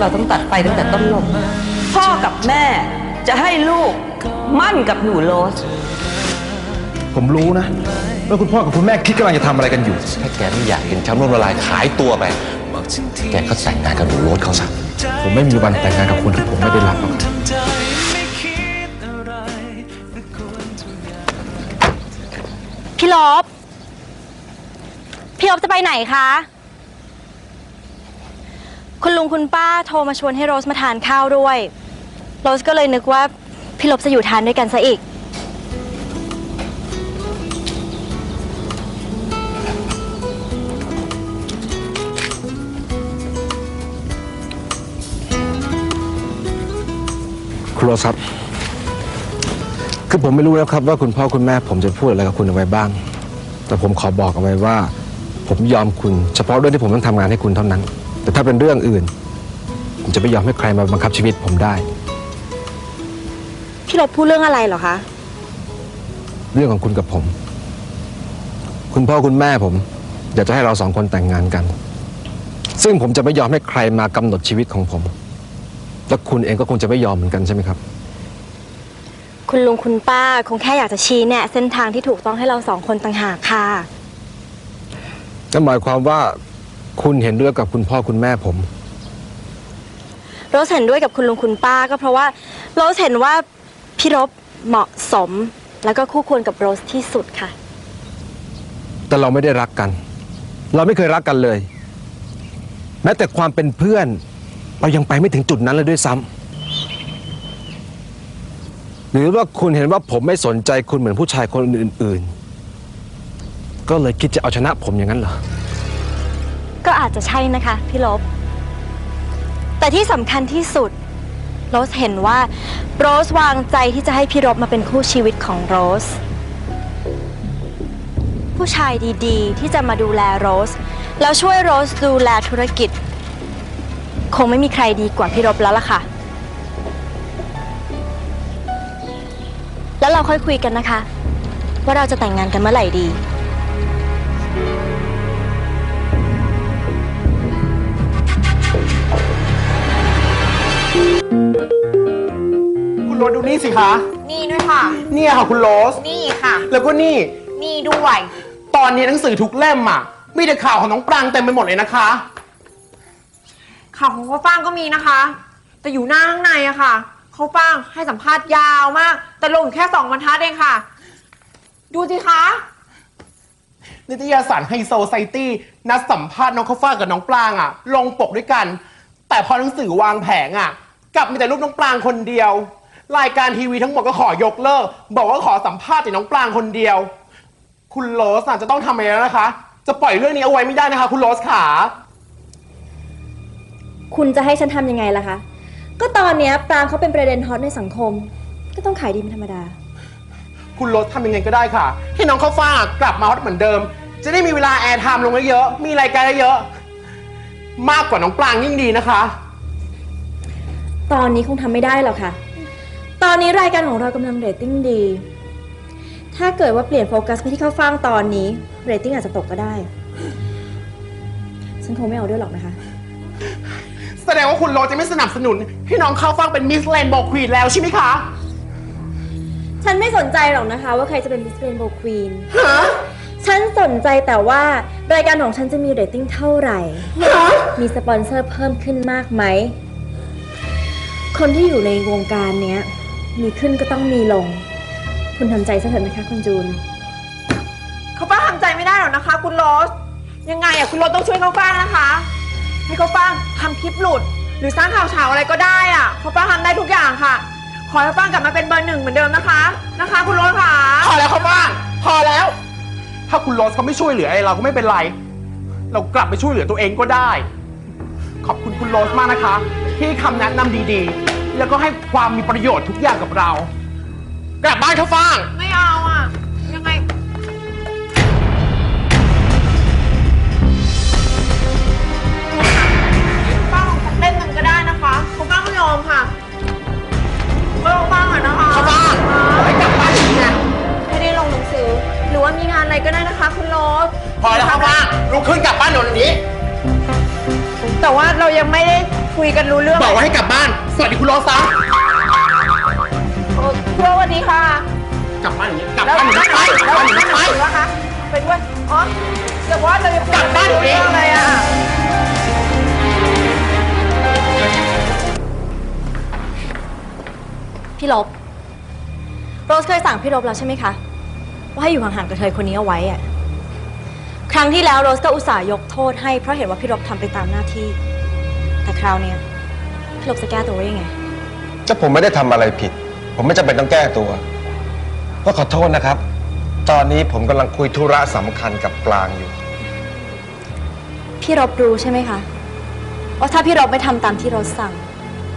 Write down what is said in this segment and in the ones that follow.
เราต้องตัดไฟตั้งแต่ต้นลมพ่อกับแม่จะให้ลูกมั่นกับหนูโรส ผมรู้นะว่าคุณพ่อกับคุณแม่คิดกำลังจะทำอะไรกันอยู่ ถ้าแกไม่อยากเห็นช้ำร่วมละลายขายตัวไป แกก็แต่งงานกับหนูโรสเขาซะผมไม่มีวันแต่งงานกับคนที่ผมไม่ได้รักหรอกพี่ลบพี่ลบจะไปไหนคะ คุณลุงคุณป้าโทรมาชวนให้โรสมาทานข้าวด้วย โรสก็เลยนึกว่าพี่ลบจะอยู่ทานด้วยกันซะอีก คุณโรสครับ คือผมไม่รู้แล้วครับว่าคุณพ่อคุณแม่ผมจะพูดอะไรกับคุณเอาไว้บ้าง แต่ผมขอบอกเอาไว้ว่า ผมยอมคุณ เฉพาะเรื่องที่ผมต้องทำงานให้คุณเท่านั้น แต่ถ้าเป็นเรื่องอื่น ผมจะไม่ยอมให้ใครมาบังคับชีวิตผมได้ พี่ลบพูดเรื่องอะไรเหรอคะ เรื่องของคุณกับผม คุณพ่อคุณแม่ผม อยากจะให้เราสองคนแต่งงานกัน ซึ่งผมจะไม่ยอมให้ใครมากำหนดชีวิตของผม และคุณเองก็คงจะไม่ยอมเหมือนกันใช่ไหมครับ คุณลุงคุณป้าคงแค่อยากจะชี้แนะเส้นทางที่ถูกต้องให้เราสองคนต่างหากค่ะ นั่นหมายความว่า คุณเห็นด้วยกับคุณพ่อคุณแม่ผม โรสเห็นด้วยกับคุณลุงคุณป้าก็เพราะว่าโรสเห็นว่าพี่รบเหมาะสม แล้วก็คู่ควรกับโรสที่สุดค่ะ แต่เราไม่ได้รักกัน เราไม่เคยรักกันเลย แม้แต่ความเป็นเพื่อน เรายังไปไม่ถึงจุดนั้นเลยด้วยซ้ำหรือว่าคุณเห็นว่าผมไม่สนใจคุณเหมือนผู้ชายคนอื่น ๆ ก็เลยคิดจะเอาชนะผมอย่างนั้นเหรอ ก็อาจจะใช่นะคะ พี่ลบ แต่ที่สำคัญที่สุด โรสเห็นว่าโรสวางใจที่จะให้พี่รบมาเป็นคู่ชีวิตของโรส ผู้ชายดีๆ ที่จะมาดูแลโรส แล้วช่วยโรสดูแลธุรกิจ คงไม่มีใครดีกว่าพี่รบแล้วล่ะค่ะ แล้วเราค่อยคุยกันนะคะ ว่าเราจะแต่งงานกันเมื่อไหร่ดี คุณโรสดูนี่สิคะ นี่ด้วยค่ะ เนี่ยค่ะคุณโรส นี่ค่ะ แล้วก็นี่ นี่ด้วย ตอนนี้หนังสือทุกเล่มอะ มีแต่ข่าวของน้องปรางเต็มไปหมดเลยนะคะ ข่าวของเขาฟ้างก็มีนะคะ แต่อยู่หน้าข้างในอะค่ะ เขาฟ้างให้สัมภาษณ์ยาวมาก แต่ลงอยู่แค่สองบรรทัดเองค่ะ ดูสิคะ นิตยสารไฮโซไซตี้นัดสัมภาษณ์น้องข้าวฟ่างกับน้องปรางอะ ลงปกด้วยกัน แต่พอหนังสือวางแผงอะ กลับมีแต่รูปน้องปรางคนเดียว รายการทีวีทั้งหมดก็ขอยกเลิก บอกว่าขอสัมภาษณ์แต่น้องปรางคนเดียว คุณโรสอะจะต้องทำอะไรแล้วนะคะ จะปล่อยเรื่องนี้เอาไว้ไม่ได้นะคะ คุณโรสขาคุณจะให้ฉันทำยังไงล่ะคะ ก็ตอนเนี้ยปรางเขาเป็นประเด็นฮอตในสังคม ก็ต้องขายดีเป็นธรรมดา คุณโรสทำยังไงก็ได้ค่ะ ให้น้องข้าวฟ่างอะกลับมาฮอตเหมือนเดิม จะได้มีเวลาแอร์ไทม์ลงเยอะๆมีรายการเยอะๆมากกว่าน้องปรางยิ่งดีนะคะ ตอนนี้คงทำไม่ได้หรอกค่ะ ตอนนี้รายการของเรากำลังเรตติ้งดี ถ้าเกิดว่าเปลี่ยนโฟกัสไปที่ข้าวฟ่างตอนนี้เรตติ้งอาจจะตกก็ได้ ฉันคงไม่เอาด้วยหรอกนะคะ แสดงว่าคุณโรสจะไม่สนับสนุน ให้น้องข้าวฟ่างเป็นมิสแลนด์บอกควีนแล้วใช่ไหมคะ ฉันไม่สนใจหรอกนะคะ ว่าใครจะเป็นมิสเ a นโบ q ควีน ฮะ ฉันสนใจแต่ว่ารายการของฉันจะมีเรตติ้งเท่าไหร่มีสปอนเซอร์เพิ่มขึ้นมากไหม คนที่อยู่ในวงการเนี้ย มีขึ้นก็ต้องมีลง คุณทำใจซะเถอะนะคะคุณจูน เขาฟ้างทำใจไม่ได้หรอกนะคะ คุณโรส ยังไงอะคุณโรสต้องช่วยเขาฟ้างนะคะ ให้เขาฟ้างทำคลิปหลุด หรือสร้างข่าวเฉาอะไรก็ได้อะเขาฟ้างทำได้ทุกอย่างค่ะ ขอให้ฟ้างกลับมาเป็นเบอร์หนึ่งเหมือนเดิมนะคะ นะคะ คุณโรสค่ะ พอแล้วข้าวฟ่างพอแล้ว ถ้าคุณโรสเขาไม่ช่วยเหลืออะไรเราก็ไม่เป็นไร เรากลับไปช่วยเหลือตัวเองก็ได้ ขอบคุณคุณโรสมากนะคะ ที่ให้คำแนะนำดีๆ แล้วก็ให้ความมีประโยชน์ทุกอย่างกับเรา กลับบ้านข้าวฟ่าง ไม่เอาอะยังไง ป้าของฉันเล่นมันก็ได้นะคะคุณป้าก็ยอมค่ะก็ลงบ้างอะนะคะข้าวฟ่างขอให้กลับบ้านอย่างนี้นะไม่ได้ลงหนังสือ หรือว่ามีงานอะไรก็ได้นะคะ คุณโรสพอแล้วข้าวฟ่างลุกขึ้นกลับบ้านเดี๋ยวนี้ แต่ว่าเรายังไม่ได้คุยกันรู้เรื่อง บอกว่าให้กลับบ้าน สวัสดีคุณโรสซะเออคุณโรสสวัสดีค่ะ กลับบ้านอย่างนี้กลับบ้านอย่างนี้ไปกลับบ้านอย่างนี้ไปถึงแล้วคะไปด้วยอ๋อเดี๋ยวว่าจะไปคุยกลับบ้านรู้เรื่องเองเลยอะพี่ลบ โรสเคยสั่งพี่ลบแล้วใช่ไหมคะ ว่าให้อยู่ห่างๆกับเธอคนนี้เอาไว้อะครั้งที่แล้วโรสก็อุตส่าห์ยกโทษให้เพราะเห็นว่าพี่ลบทำไปตามหน้าที่ แต่คราวเนี้ย พี่ลบจะแก้ตัวว่ายังไงถ้าผมไม่ได้ทำอะไรผิด ผมไม่จำเป็นต้องแก้ตัวก็ขอโทษนะครับ ตอนนี้ผมกำลังคุยธุระสำคัญกับปลางอยู่ พี่รบรู้ใช่ไหมคะว่าถ้าพี่รบไม่ทำตามที่โรสสั่ง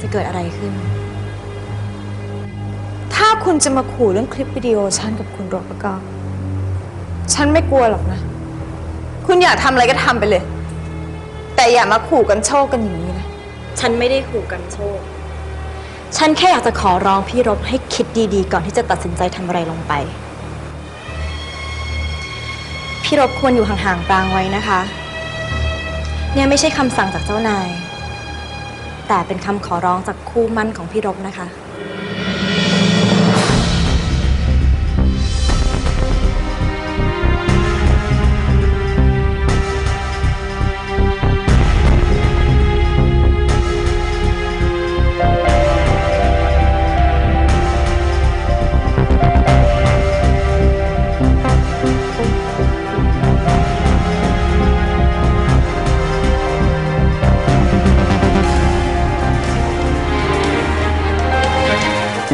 จะเกิดอะไรขึ้น ถ้าคุณจะมาขู่เรื่องคลิปวิดีโอฉันกับคุณรบแล้วก็ ฉันไม่กลัวหรอกนะ คุณอยากทำอะไรก็ทำไปเลย แต่อย่ามาขู่กันโชคกันอย่างนี้นะ ฉันไม่ได้ขู่กันโชค ฉันแค่อยากจะขอร้องพี่รบให้คิดดีๆ ก่อนที่จะตัดสินใจทำอะไรลงไป พี่รบควรอยู่ห่างๆปรางไว้นะคะ เนี่ยไม่ใช่คำสั่งจากเจ้านาย แต่เป็นคำขอร้องจากคู่มั่นของพี่รบนะคะ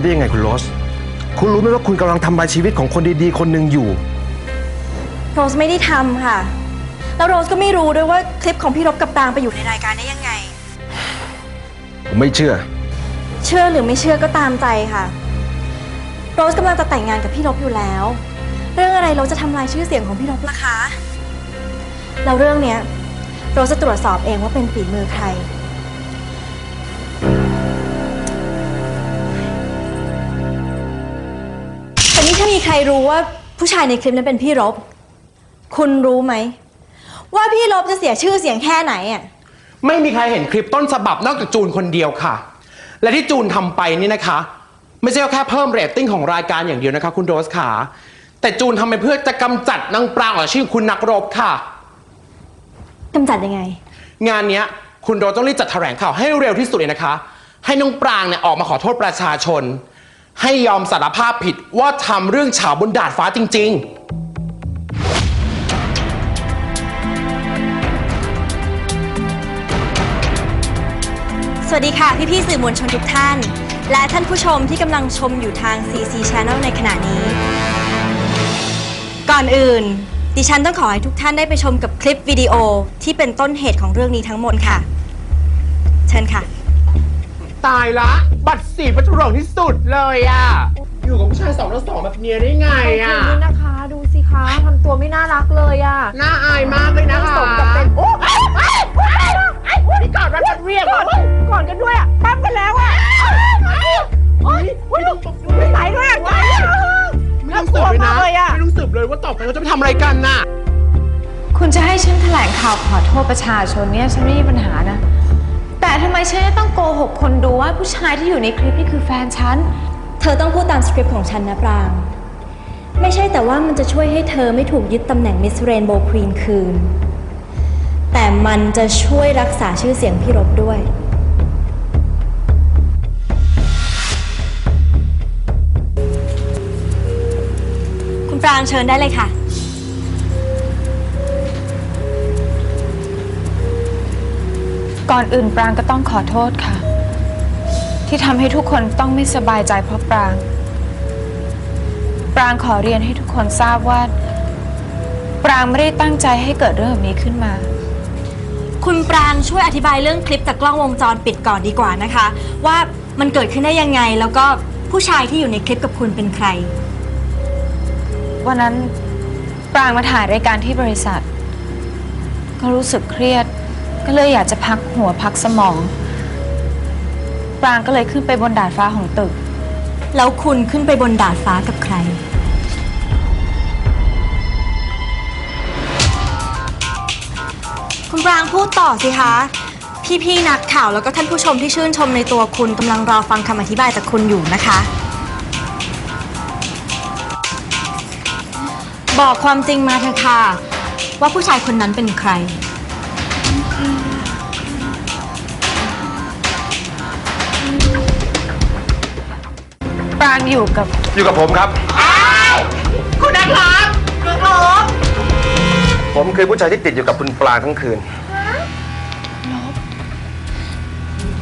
ดได้ยังไงคุณโรส คุณรู้ไหมว่าคุณกำลังทำลายชีวิตของคนดีๆ คนหนึ่งอยู่ โรสไม่ได้ทำค่ะ แล้วโรสก็ไม่รู้ด้วยว่าคลิปของพี่รบกับปรางไปอยู่ในรายการได้ยังไง ผมไม่เชื่อ เชื่อหรือไม่เชื่อก็ตามใจค่ะ โรสกำลังจะแต่งงานกับพี่รบอยู่แล้ว เรื่องอะไรโรสจะทำลายชื่อเสียงของพี่รบล่ะคะแล้วเรื่องเนี้ย โรสจะตรวจสอบเองว่าเป็นฝีมือใคร มีใครรู้ว่าผู้ชายในคลิปนั้นเป็นพี่รบ คุณรู้ไหม ว่าพี่รบจะเสียชื่อเสียงแค่ไหนอะ ไม่มีใครเห็นคลิปต้นฉบับนอกจากจูนคนเดียวค่ะ และที่จูนทำไปนี่นะคะ ไม่ใช่แค่เพิ่มเรตติ้งของรายการอย่างเดียวนะคะ คุณโรสขาแต่จูนทำไปเพื่อจะกำจัดนางปรางออกจากชื่อคุณนักรบค่ะกำจัดยังไง งานเนี้ยคุณโรสต้องรีบจัดแถลงข่าวให้เร็วที่สุดเลยนะคะ ให้น้องปรางเนี่ยออกมาขอโทษประชาชน ให้ยอมสารภาพผิดว่าทำเรื่องเฉาบนดาดฟ้าจริง ๆสวัสดีค่ะ พี่ๆสื่อมวลชนทุกท่าน และท่านผู้ชมที่กำลังชมอยู่ทาง CC Channel ในขณะนี้ ก่อนอื่น ดิฉันต้องขอให้ทุกท่านได้ไปชมกับคลิปวิดีโอที่เป็นต้นเหตุของเรื่องนี้ทั้งหมดค่ะ เชิญค่ะ ตายละ บัตรสีประจุหลงที่สุดเลยอะอยู่กับผู้ชายสองต่อสองแบบเนี้ยได้ไงอะนี่นะคะ ดูสิคะทำตัวไม่น่ารักเลยอะน่าอายมากเลยนะคะสมกับเป็นโอ้ไอ้ไอ้ไอ้นี่กอดรัดกันเรียกก่อนก่อนกันด้วยอะปั้มกันแล้วอะโอ้ยไม่ต้องไม่ไหนด้วยอะไม่ต้องสืบเลยนะเลยอะไม่ต้องสืบเลยว่าต่อไปเขาจะไปทำอะไรกันน่ะ คุณจะให้ฉันแถลงข่าวขอโทษประชาชนเนี่ย ฉันไม่มีปัญหานะ แต่ทำไมฉันจะต้องโกหกคนดูว่าผู้ชายที่อยู่ในคลิปนี่คือแฟนฉัน เธอต้องพูดตามสคริปต์ของฉันนะปราง ไม่ใช่แต่ว่ามันจะช่วยให้เธอไม่ถูกยึดตำแหน่ง Miss Rainbow Queen คืน แต่มันจะช่วยรักษาชื่อเสียงพี่รบด้วย คุณปรางเชิญได้เลยค่ะ ก่อนอื่นปรางก็ต้องขอโทษค่ะ ที่ทำให้ทุกคนต้องไม่สบายใจเพราะปราง ปรางขอเรียนให้ทุกคนทราบว่า ปรางไม่ได้ตั้งใจให้เกิดเรื่องแบบนี้ขึ้นมา คุณปรางช่วยอธิบายเรื่องคลิปจากกล้องวงจรปิดก่อนดีกว่านะคะ ว่ามันเกิดขึ้นได้ยังไง แล้วก็ผู้ชายที่อยู่ในคลิปกับคุณเป็นใคร วันนั้นปรางมาถ่ายรายการที่บริษัท ก็รู้สึกเครียด ก็เลยอยากจะพักหัวพักสมอง ปรางก็เลยขึ้นไปบนดาดฟ้าของตึก แล้วคุณขึ้นไปบนดาดฟ้ากับใคร คุณปรางพูดต่อสิคะพพี่ๆนักข่าวแล้วก็ท่านผู้ชมที่ชื่นชมในตัวคุณกำลังรอฟังคำอธิบายจากคุณอยู่นะคะ บอกความจริงมาเถอะค่ะ ว่าผู้ชายคนนั้นเป็นใคร ปรางอยู่กับ อยู่กับผมครับ คุณนักรักนักรักผมคือผู้ชายที่ติดอยู่กับคุณปลางทั้งคืน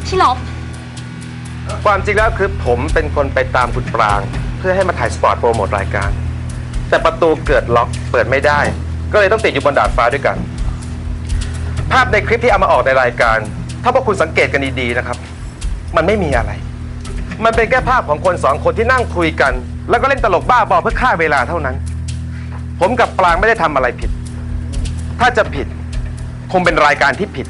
พี่ลบความจริงแล้วคือผมเป็นคนไปตามคุณปราง เพื่อให้มาถ่ายสปอร์ตโปรโมทรายการ แต่ประตูเกิดล็อกเปิดไม่ได้ ก็เลยต้องติดอยู่บนดาดฟ้าด้วยกัน ภาพในคลิปที่เอามาออกในรายการ ถ้าพวกคุณสังเกตกันดีๆนะครับ มันไม่มีอะไร มันเป็นแค่ภาพของคนสองคนที่นั่งคุยกัน แล้วก็เล่นตลกบ้าบอเพื่อฆ่าเวลาเท่านั้น ผมกับปรางไม่ได้ทำอะไรผิด ถ้าจะผิดคงเป็นรายการที่ผิด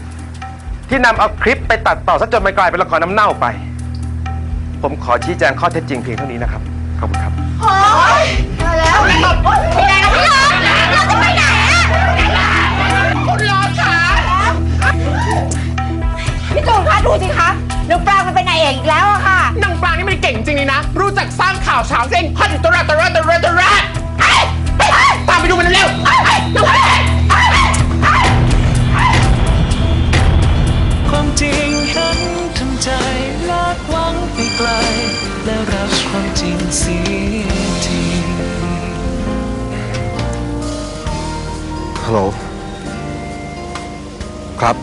ที่นำเอาคลิปไปตัดต่อซะจนมันกลายเป็นละครน้ำเน่าไป ผมขอชี้แจงข้อเท็จจริงเพียงเท่านี้นะครับขอบคุณครับ โอ้ยมาแล้วพี่จูนคะดูสิคะ น้องปรางมันเป็นนายเอกอีกแล้วอะค่ะนางปลางนี่มันเก่งจริงเลยนะ รู้จักสร้างข่าวเช้าเส้นพันตระตระตระตระเอ้ยไปตามไปดูมันเร็วๆเอ้ยเอ้ยน้องปลางความจริงฉันทำใจลาดหวังไปไกล และรับความจริงเสียที ฮัลโหล ครับ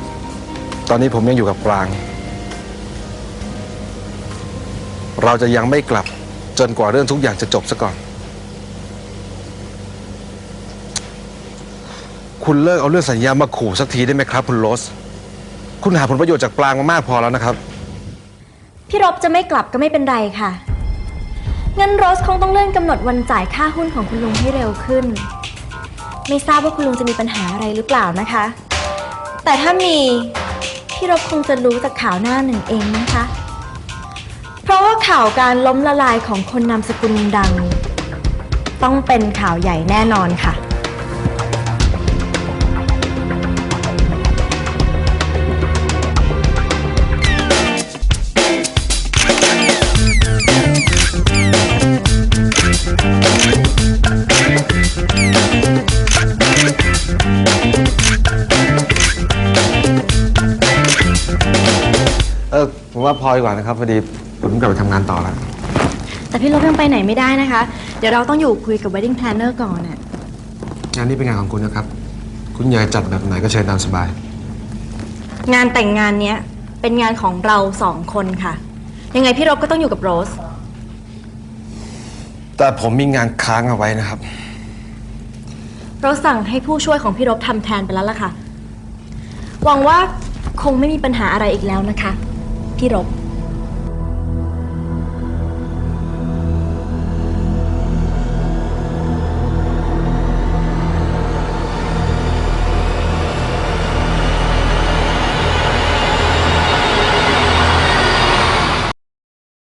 ตอนนี้ผมยังอยู่กับปราง เราจะยังไม่กลับจนกว่าเรื่องทุกอย่างจะจบซะก่อน คุณเลิกเอาเรื่องสัญญามาขู่สักทีได้ไหมครับ คุณโรส คุณหาผลประโยชน์จากปรางมามากพอแล้วนะครับ พี่รบจะไม่กลับก็ไม่เป็นไรค่ะ งั้นโรสคงต้องเลื่อนกำหนดวันจ่ายค่าหุ้นของคุณลุงให้เร็วขึ้น ไม่ทราบว่าคุณลุงจะมีปัญหาอะไรหรือเปล่านะคะ แต่ถ้ามี พี่รบคงจะรู้จากข่าวหน้าหนึ่งเองนะคะ ข่าวการล้มละลายของคนนามสกุลดัง ต้องเป็นข่าวใหญ่แน่นอนค่ะ เออผมว่าพอดีกว่านะครับพอดี ผมต้องกลับไปทำงานต่อแล้วแต่พี่รบยังไปไหนไม่ได้นะคะ เดี๋ยวเราต้องอยู่คุยกับ wedding planner ก่อนน่ะงานนี้เป็นงานของคุณนะครับ คุณอยากจัดแบบไหนก็เชิญตามสบาย งานแต่งงานเนี้ยเป็นงานของเราสองคนค่ะ ยังไงพี่รบก็ต้องอยู่กับโรส แต่ผมมีงานค้างเอาไว้นะครับโรสสั่งให้ผู้ช่วยของพี่รบทำแทนไปแล้วล่ะค่ะ หวังว่าคงไม่มีปัญหาอะไรอีกแล้วนะคะ พี่รบ